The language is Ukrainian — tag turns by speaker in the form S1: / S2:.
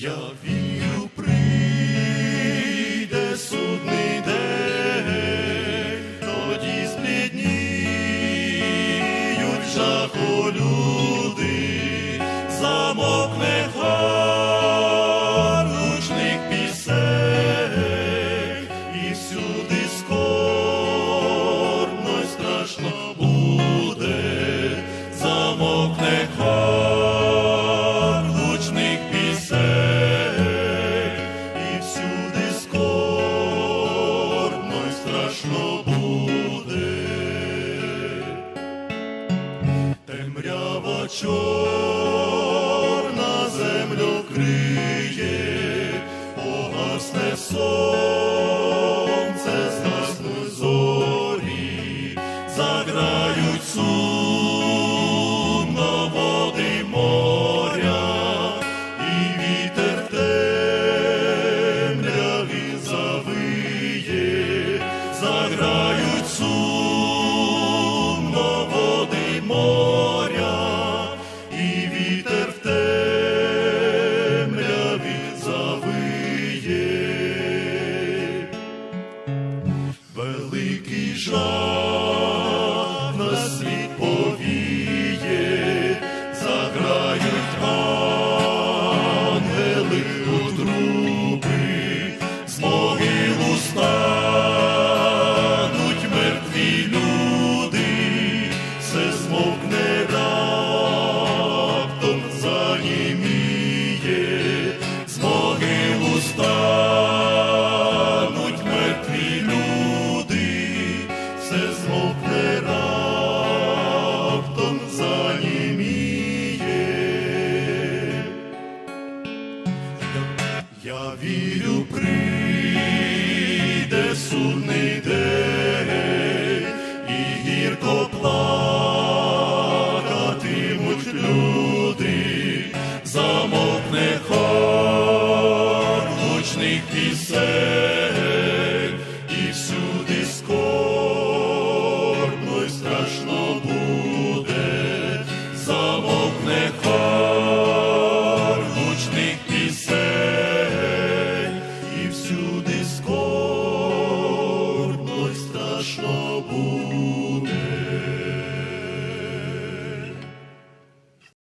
S1: Я вірю, прийде судний день, тоді збідніють жаху люди, замокне страшно буде. Темрява чорна землю криє, погасне сонце, Великий жах вірю, прийде судний день, і гірко плакатимуть люди, замовкне хор лучних пісень.